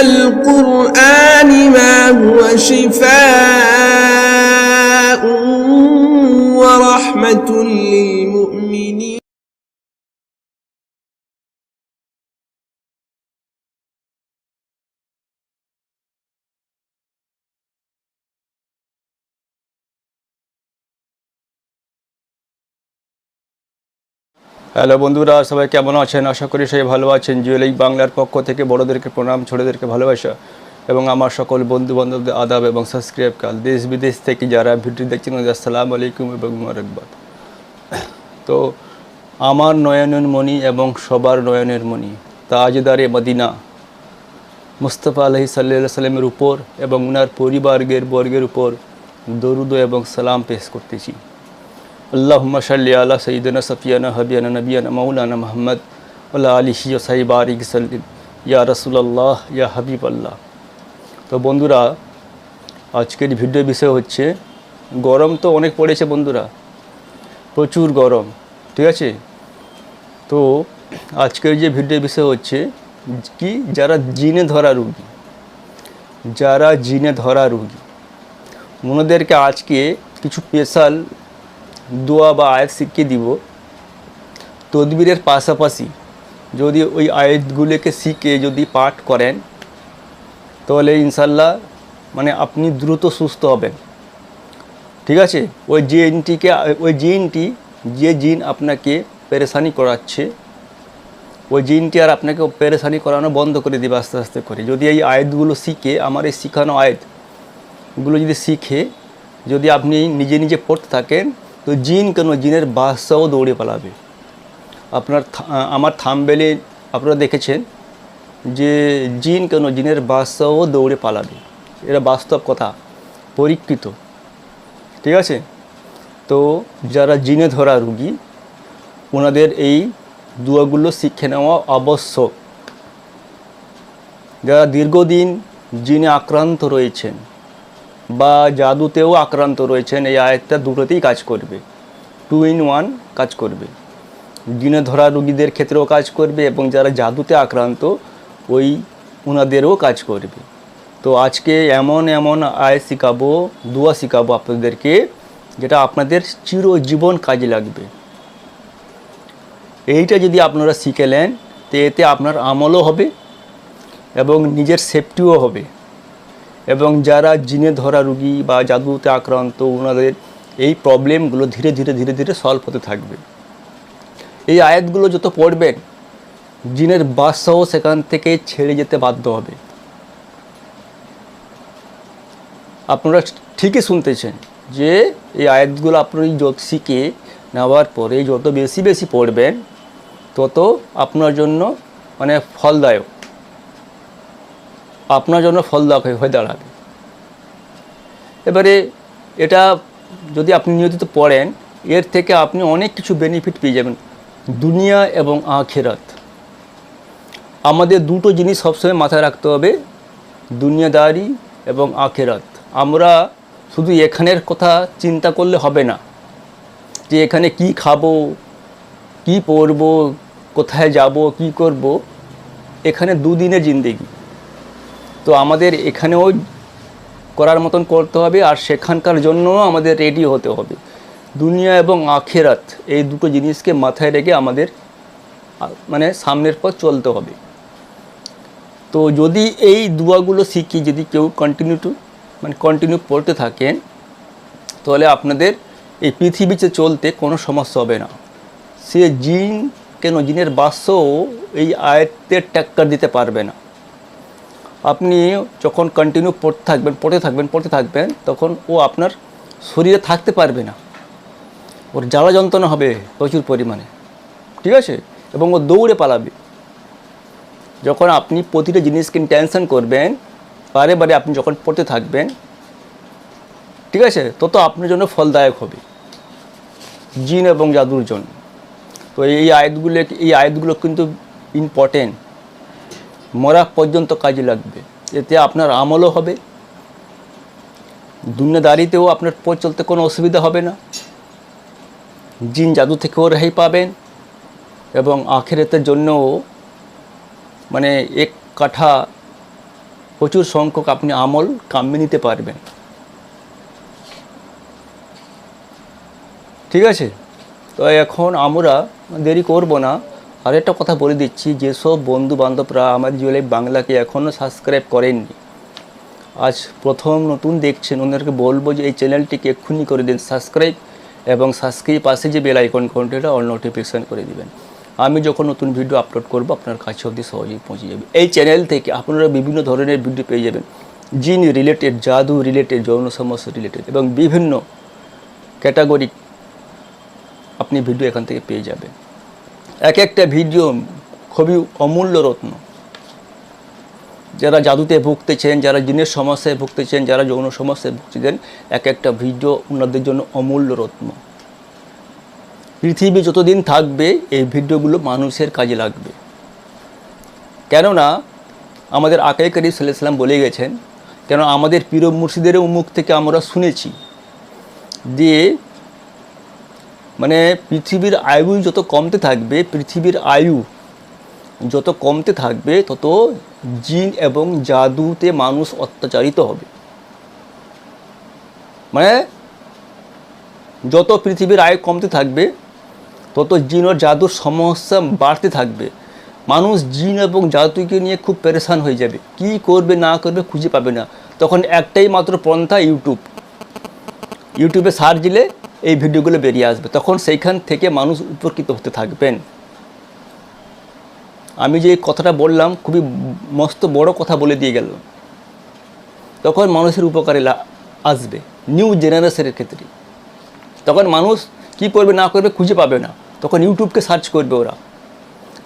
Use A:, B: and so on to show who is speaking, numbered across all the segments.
A: القرآن ما هو شفاء ورحمة للمؤمنين.
B: Hello বন্ধুরা, সবাই কেমন আছেন? আশা করি সবাই ভালো আছেন। জুয়েলিক বাংলার পক্ষ থেকে বড়োদেরকে প্রণাম, ছোটোদেরকে ভালোবাসা এবং আমার সকল বন্ধু বান্ধবদের আদাব এবং সাবস্ক্রাইব কাল। দেশ বিদেশ থেকে যারা ভিডিও দেখছেন আসসালামু আলাইকুম এবং মোবারকবাদ। তো আমার নয়নের মণি এবং সবার নয়নের মণি, তাজদারে মদিনা, মুস্তফা আলহি সাল্লা সাল্লামের উপর এবং ওনার পরিবারগের বর্গের উপর দরুদ এবং সালাম পেশ করতেছি। আল্লাহুম্মা সাল্লি আলা সঈদনা সফিয়ানা হাবিয়ানা নবিয়ানা মৌলানা মোহাম্মদ আল্লাহ আলিহি সাহি বারিক সাল্লিম। ইয়া রসুল্লাহ ইয়া হাবিব আল্লাহ তো বন্ধুরা, আজকের ভিডিও বিষয় হচ্ছে, গরম তো অনেক পড়েছে বন্ধুরা, প্রচুর গরম, ঠিক আছে? তো আজকের যে ভিডিও বিষয় হচ্ছে, কি যারা জিনে ধরা রুগী, যারা জিনে ধরা রুগী, ওনাদেরকে আজকে কিছু স্পেশাল দোয়া বা আয়াত শিখিয়ে দিব, তদবিরের পাশাপাশি যদি ওই আয়াতগুলোকে শিখে যদি পাঠ করেন, তাহলে ইনশাল্লাহ মানে আপনি দ্রুত সুস্থ হবেন। ঠিক আছে? ওই জিনটিকে, ওই জিনটি, যে জিন আপনাকে পেরেশানি করাচ্ছে, ওই জিনটি আর আপনাকে পেরেশানি করানো বন্ধ করে দেবে আস্তে আস্তে করে। যদি এই আয়াতগুলো শিখে, আমার এই শিখানো আয়াতগুলো যদি শিখে, যদি আপনি নিজে নিজে পড়তে থাকেন তো জিন কেন? জিনের বাদশাও দৌড়ে পালাবে। আপনার আমার থামবেলে আপনারা দেখেছেন যে জিন কেন? জিনের বাদশাও দৌড়ে পালাবে। এটা বাস্তব কথা, পরীক্ষিত। ঠিক আছে? তো যারা জিনে ধরা রুগী, ওনাদের এই দুয়াগুলো শিখে নেওয়া আবশ্যক। যারা দীর্ঘদিন জিনে আক্রান্ত রয়েছেন বা জাদুতেও আক্রান্ত রয়েছেন, এই আয়াতটা দুটোতেই কাজ করবে। টু ইন ওয়ান কাজ করবে। জিনে ধরা রুগীদের ক্ষেত্রেও কাজ করবে এবং যারা জাদুতে আক্রান্ত, ওই ওনাদেরও কাজ করবে। তো আজকে এমন এমন আয় শিখাবো, দুয়া শিখাবো আপনাদেরকে, যেটা আপনাদের চিরজীবন কাজে লাগবে। এইটা যদি আপনারা শিখেলেন তো এতে আপনার আমলও হবে এবং নিজের সেফটিও হবে। এবং যারা জিনে ধরা রুগী বা জাদুতে আক্রান্ত ওনাদের এই প্রবলেমগুলো ধীরে ধীরে ধীরে ধীরে সলভ হতে থাকবে। এই আয়াতগুলো যত পড়বেন, জিনের বাদশাহ সেখান থেকে ছেড়ে যেতে বাধ্য হবে। আপনারা ঠিকই শুনতেছেন যে এই আয়াতগুলো আপনি যত শিখে নেওয়ার পরে যত বেশি বেশি পড়বেন, তত আপনার জন্য মানে ফলদায়ক। আপনার জন্য ফলদায়ক হয়ে- দাঁড়াবে। এবারে এটা যদি আপনি নিয়মিত পড়েন, এর থেকে আপনি অনেক কিছু বেনিফিট পেয়ে যাবেন, দুনিয়া এবং আখেরাত। আমাদের দুটো জিনিস সবসময় মাথায় রাখতে হবে, দুনিয়াদারি এবং আখেরাত। আমরা শুধু এখানের কথা চিন্তা করলে হবে না, যে এখানে কি খাব, কি পরবো, কোথায় যাব, কি করব, এখানে দুদিনের জিন্দেগি। তো আমাদের এখানেও করার মতন করতে হবে আর সেখানকার জন্যও আমাদের রেডি হতে হবে। দুনিয়া এবং আখেরাত এই দুটো জিনিসকে মাথায় রেখে আমাদের মানে সামনের পথ চলতে হবে। তো যদি এই দুয়াগুলো শিখি, যদি কেউ কন্টিনিউ টু মানে কন্টিনিউ পড়তে থাকেন, তাহলে আপনাদের এই পৃথিবীতে চলতে কোনো সমস্যা হবে না। সে জিন কেন, জিনের বাস্যও এই আয়ত্তের ট্যাক্কার দিতে পারবে না। আপনি যখন কন্টিনিউ পড়তে থাকবেন পড়তে থাকবেন পড়তে থাকবেন, তখন ও আপনার শরীরে থাকতে পারবে না। ওর জ্বালা যন্ত্রণা হবে প্রচুর পরিমাণে। ঠিক আছে? এবং ও দৌড়ে পালাবে। যখন আপনি প্রতিটা জিনিসকে টেনশন করবেন, বারে বারে আপনি যখন পড়তে থাকবেন, ঠিক আছে? তত আপনার জন্য ফলদায়ক হবে। জিন এবং জাদুর জন্য। তো এই আয়াতগুলো এই আয়াতগুলো কিন্তু ইম্পর্টেন্ট মরা পর্যন্ত কাজে লাগবে। এতে আপনার আমলও হবে। দুনিয়াদারিতেও আপনার পথ চলতে কোনো অসুবিধা হবে না। জিন জাদু থেকেও রেহাই পাবেন এবং আখেরাতের জন্যও মানে এক কাঠা প্রচুর সংখ্যক আপনি আমল কামিয়ে নিতে পারবেন। ঠিক আছে? তো এখন আমরা দেরি করব না। আরেকটা কথা বলে দিচ্ছি, যেসব বন্ধু বান্ধবরা আমাদের জুয়েলাই বাংলাকে এখনও সাবস্ক্রাইব করেননি, আজ প্রথম নতুন দেখছেন, ওনাদেরকে বলব যে এই চ্যানেলটিকে এক্ষুনি করে দিন সাবস্ক্রাইব এবং সাবস্ক্রাইব পাশে যে বেল আইকন ঘন্টাটা অল নোটিফিকেশান করে দিবেন। আমি যখন নতুন ভিডিও আপলোড করব, আপনার কাছে অবধি সহজেই পৌঁছে যাবে। এই চ্যানেল থেকে আপনারা বিভিন্ন ধরনের ভিডিও পেয়ে যাবেন, জিন রিলেটেড জাদু রিলেটেড যৌন সমস্যা রিলেটেড এবং বিভিন্ন ক্যাটাগরি আপনি ভিডিও এখান থেকে পেয়ে যাবেন। এক একটা ভিডিও খুবই অমূল্য রত্ন। যারা জাদুতে ভুগতেছেন, যারা জিনের সমস্যায় ভুগতেছেন, যারা যৌন সমস্যায় ভুগতেছেন, এক একটা ভিডিও ওনাদের জন্য অমূল্য রত্ন। পৃথিবী যতদিন থাকবে, এই ভিডিওগুলো মানুষের কাজে লাগবে। কেননা, আমাদের আকাই সাল্লাম বলে গেছেন কেন আমাদের পীর মুর্শিদের মুখ থেকে আমরা শুনেছি দিয়ে মানে পৃথিবীর আয়ু যত কমতে থাকবে, পৃথিবীর আয়ু যত কমতে থাকবে, তত জিন এবং জাদুতে মানুষ অত্যাচারিত হবে। মানে যত পৃথিবীর আয়ু কমতে থাকবে, তত জিন ও জাদুর সমস্যা বাড়তে থাকবে। মানুষ জিন এবং জাদুকে নিয়ে খুব পেরেশান হয়ে যাবে। কি করবে, না করবে খুঁজে পাবে না। তখন একটাই মাত্র পন্থা ইউটিউব। ইউটিউবে সার্চ দিলে এই ভিডিওগুলো বেরিয়ে আসবে। তখন সেইখান থেকে মানুষ উপকৃত হতে থাকবেন। আমি যে কথাটা বললাম, খুবই মস্ত বড় কথা বলে দিয়ে গেল। তখন মানুষের উপকারে আসবে। নিউ জেনারেশনের ক্ষেত্রে। তখন মানুষ কি করবে, না করবে খুঁজে পাবে না। তখন ইউটিউবকে সার্চ করবে ওরা।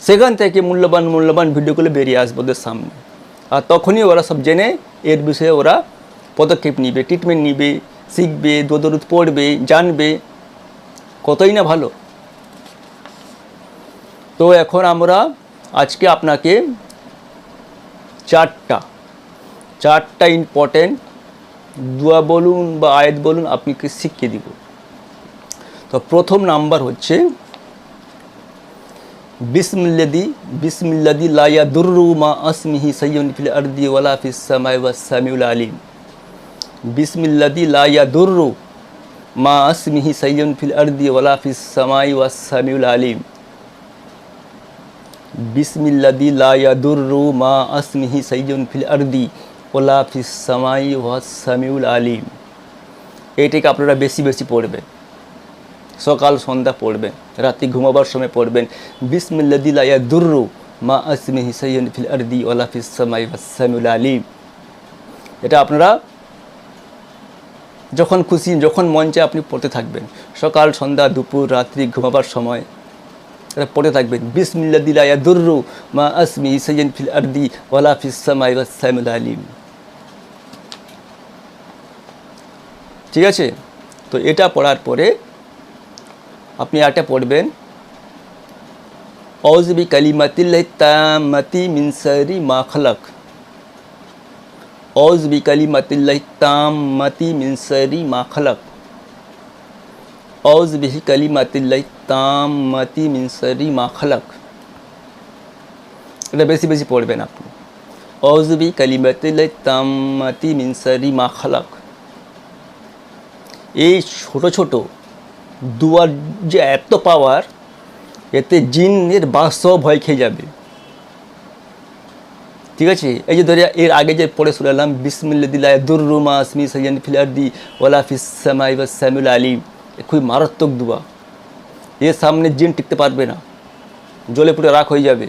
B: সেখান থেকে মূল্যবান মূল্যবান ভিডিওগুলো বেরিয়ে আসবে ওদের সামনে। আর তখনই ওরা সব জেনে এর বিষয়ে ওরা পদক্ষেপ নিবে ট্রিটমেন্ট নিবে। শিখবে দোদরুদ পড়বে, জানবে, কতই না ভালো। তো এখন আমরা আজকে আপনাকে চারটা চারটা ইম্পর্টেন্ট দোয়া বলুন বা আয়াত বলুন আপনাকে শিখিয়ে দিব। তো প্রথম নাম্বার হচ্ছে, বিসমিল্লাদি বিসমিল্লাদি লায়া দুর্রু মা আসমিহি সৈয়ন ফিল আরদি ওয়ালা ফিস সামাই ওয়াস সামিউল আলিম। বিসমিল্লাদি লায়া দুর্রু মা আসমিহি সৈয়ন ফিল আরদি ওয়ালা ফিস সামাই ওয়াস সামিউল আলিম। বিসমিল্লাদি লায়া দুর্রু মা আসমিহি সৈয়ন ফিল আরদি ওয়ালা ফিস সামাই ওয়াস সামিউল আলিম। এইটাকে আপনারা বেশি বেশি পড়বেন। সকাল, সন্ধ্যা পড়বেন, রাতে ঘুমাবার সময় পড়বেন। বিসমিল্লাদি লায়া দুর্রু মা আসমিহি সৈয়ন ফিল আরদি ওয়ালা ফিস সামাই ওয়াস সামিউল আলিম। এটা আপনারা যখন খুশি, যখন মন চায় আপনি পড়তে থাকবেন, সকাল, সন্ধ্যা, দুপুর, রাত্রি, ঘুমাবার সময়, এটা পড়ে থাকবেন। বিসমিল্লা দিলায়া দুর্রু মা আসমি সৈয়ন ফিল আরদি ওয়ালা ফিস সামাই ওয়াস আলিম। ঠিক আছে? তো এটা পড়ার পরে আপনি এটা পড়বেন। অজবি কালিমাতিল্লাহ তামাতি মিন শারি মা খালাক। ওজ বিকালি মাতিল্লাহ তাম মাতি মিনসারি মা খালাক ওজ বিহি কালি মাতিল্লাহ তাম মাতি মিনসারি মা এটা বেশি বেশি পড়বেন আপনি। অজবি কালিমাতিল্লাহ তাম মাতি মিনসারি মা খালাক এই ছোট ছোট দুয়ার যে এত পাওয়ার এতে জিনের বাস্তব ভয় খেয়ে যাবে। ঠিক আছে? এই যে ধরে এর আগে যে পড়ে শুনলাম বিসমিল্লা দিল্লাহ দুর্রুমা আসমি সৈয়ন ফিলারদি ওলা ফিসামাই বা স্যামুল আলিম। এ খুবই মারাত্মক দুয়া এর সামনে জিন টিকতে পারবে না। জলে পুরো রাখ হয়ে যাবে।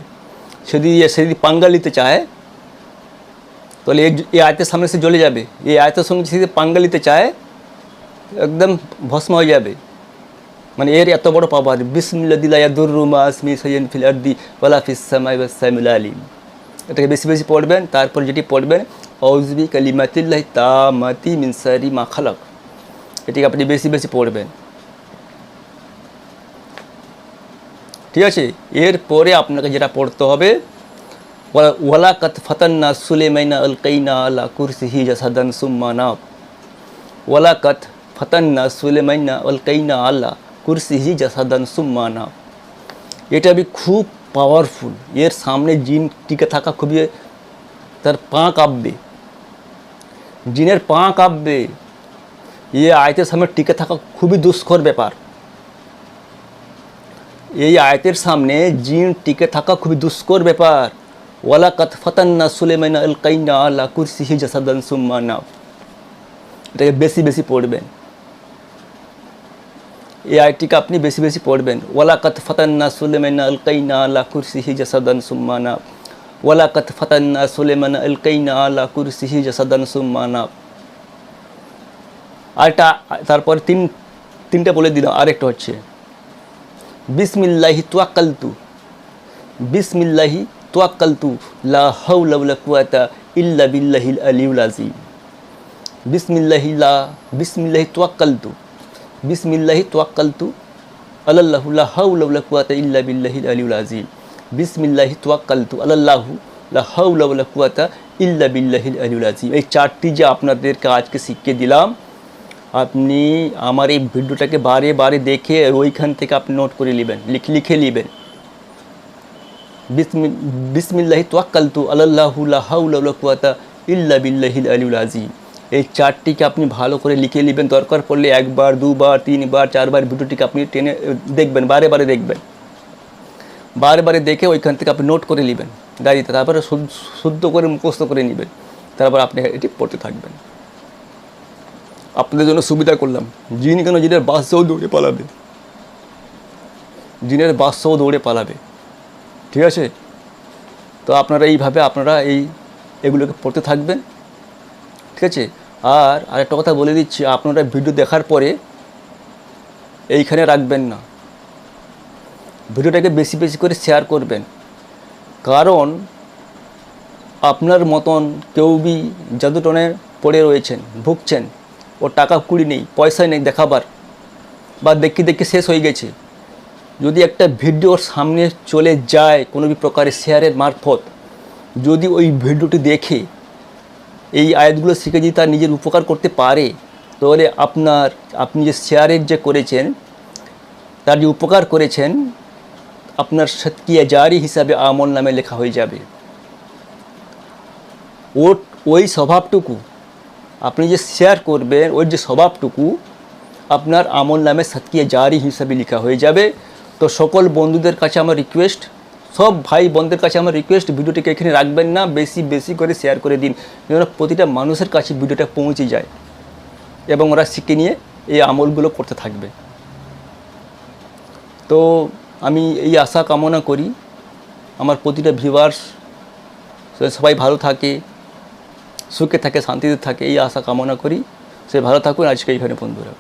B: যদি সে যদি পাঙ্গা নিতে চায়। তাহলে এই আয়তের সামনে সে জ্বলে যাবে। এই আয়তের সঙ্গে সে যদি পাঙ্গা নিতে চায়, একদম ভস্ম হয়ে যাবে। মানে এর এত বড় পাওয়ার দিল্লাহ দুর্রুমা আসমি সৈয়ন ফিলারদি ওলা ফিসামাই বা স্যামুল আলিম। এটাকে বেশি বেশি পড়বেন, তারপর যেটি পড়বেন অজবি কালিমাতিল্লাহ তামাতি মিনসারি মা খালাক। এটিকে আপনি বেশি বেশি পড়বেন। ঠিক আছে? এরপরে আপনাকে যেটা পড়তে হবে ওয়া- ওয়ালাকাত ফাতান্না সুলেমাইনা আল কাইনা আলা কুরসিহি জাসাদান সুম্মানা ওয়ালাকাত ফাতান্না সুলেমাইনা আল কাইনা আলা কুরসিহি জাসাদান সুম্মানা এটা আমি খুব পাওয়ারফুল এর সামনে জিন টিকে থাকা খুবই তার পা কাঁপবে। জিনের পা কাঁপবে। এই আয়তের সামনে টিকে থাকা খুবই দুষ্কর ব্যাপার। এই আয়তের সামনে জিন টিকে থাকা খুবই দুষ্কর ব্যাপার। ওয়ালা কাত ফাতান্না সুলেমাইনা আল কাইনা আলা কুরসিহি জাসাদান সুম্মানা এটাকে বেশি বেশি পড়বেন। এই আয়টিকে আপনি বেশি বেশি পড়বেন। ওয়ালা কাত ফাতান্না সুলেমাইনা আল কাইনা আলা কুরসিহি জাসাদান সুম্মানা। ওয়ালা কাত ফাতান্না সুলেমানা আল কাইনা আলা কুরসিহি জাসাদান সুম্মানা। আরেকটা, তারপর তিন, তিনটা বলে দিলাম, আরেকটা হচ্ছে, বিসমিল্লাহি তোয়াক্কালতু। বিসমিল্লাহি তোয়াক্কালতু, লা হাওলা ওয়ালা কুওয়াতা ইল্লা বিল্লাহিল আলিউল আযীম। বিসমিল্লাহি লা, বিসমিল্লাহি তোয়াক্কালতু। বিসমিল্লাহি তোয়াক্কালতু আলাল্লাহু লা হাওলা ওয়ালা কুওয়াতা ইল্লা বিল্লাহিল আলিউল আযীম। বিসমিল্লাহি তোয়াক্কালতু আলাল্লাহু লা হাওলা ওয়ালা কুওয়াতা ইল্লা বিল্লাহিল আলিউল আযীম। এই চারটি যে আপনাদেরকে আজকে শিখিয়ে দিলাম, আপনি আমার এই ভিডিওটাকে বারে বারে দেখে ওইখান থেকে আপনি নোট করে নেবেন, লিখ নেবেন। বিসমি- বিসমিল্লাহি তোয়াক্কালতু আল্লাহু লা হাওলা ওয়ালা কুওয়াতা ইল্লা বিল্লাহিল আলিউল আযীম। এই চারটিকে আপনি ভালো করে লিখে নেবেন। দরকার পড়লে একবার, দুবার, তিনবার, চারবার ভিডিওটিকে আপনি টেনে দেখবেন, বারে বারে দেখবেন। বারে বারে দেখে ওইখান থেকে আপনি নোট করে নেবেন ডায়েরিতে। তারপরে শুদ্ধ- করে মুখস্থ করে নেবেন। তারপর আপনি এটি পড়তে থাকবেন। আপনাদের জন্য সুবিধা করলাম। জিন কেন জিনের বাসও দৌড়ে পালাবে? জিনের বাসও দৌড়ে পালাবে। ঠিক আছে? তো আপনারা এইভাবে আপনারা এই, এগুলোকে পড়তে থাকবেন। ঠিক আছে? আর আরেকটা কথা বলে দিচ্ছি, আপনারা ভিডিও দেখার পরে এইখানে রাখবেন না। ভিডিওটাকে বেশি বেশি করে শেয়ার করবেন। কারণ আপনার মতন কেউ বি জাদুটনে পড়ে রয়েছেন, ভুগছেন ও টাকা কুড়ি নেই, পয়সা নেই দেখাবার, বা দেখি দেখি শেষ হয়ে গেছে। যদি একটা ভিডিও ওর সামনে চলে যায় কোনো প্রকারের শেয়ারের মারফত, যদি ওই ভিডিওটি দেখে এই আয়াতগুলো শিখে যদি তার নিজের উপকার করতে পারে, তাহলে আপনার, আপনি যে শেয়ারের যে করেছেন, তার যে উপকার করেছেন, আপনার সৎকিয়া জারি হিসাবে আমল নামে লেখা হয়ে যাবে। ও ওই স্বভাবটুকু, আপনি যে শেয়ার করবেন, ওই যে স্বভাবটুকু আপনার আমল নামে সৎকিয়া জারি হিসাবে লেখা হয়ে যাবে। তো সকল বন্ধুদের কাছে আমার রিকোয়েস্ট সব ভাই বোনদের কাছে আমার রিকোয়েস্ট ভিডিওটিকে এখানে রাখবেন না, বেশি বেশি করে শেয়ার করে দিন। যেন প্রতিটা মানুষের কাছে ভিডিওটা পৌঁছে যায় এবং ওরা শিখে নিয়ে এই আমলগুলো করতে থাকবে। তো আমি এই আশা কামনা করি আমার প্রতিটা ভিউয়ার্স সবাই ভালো থাকে, সুখে থাকে, শান্তিতে থাকে, এই আশা কামনা করি। সে ভালো থাকুন আজকে এইখানে বন্ধুরা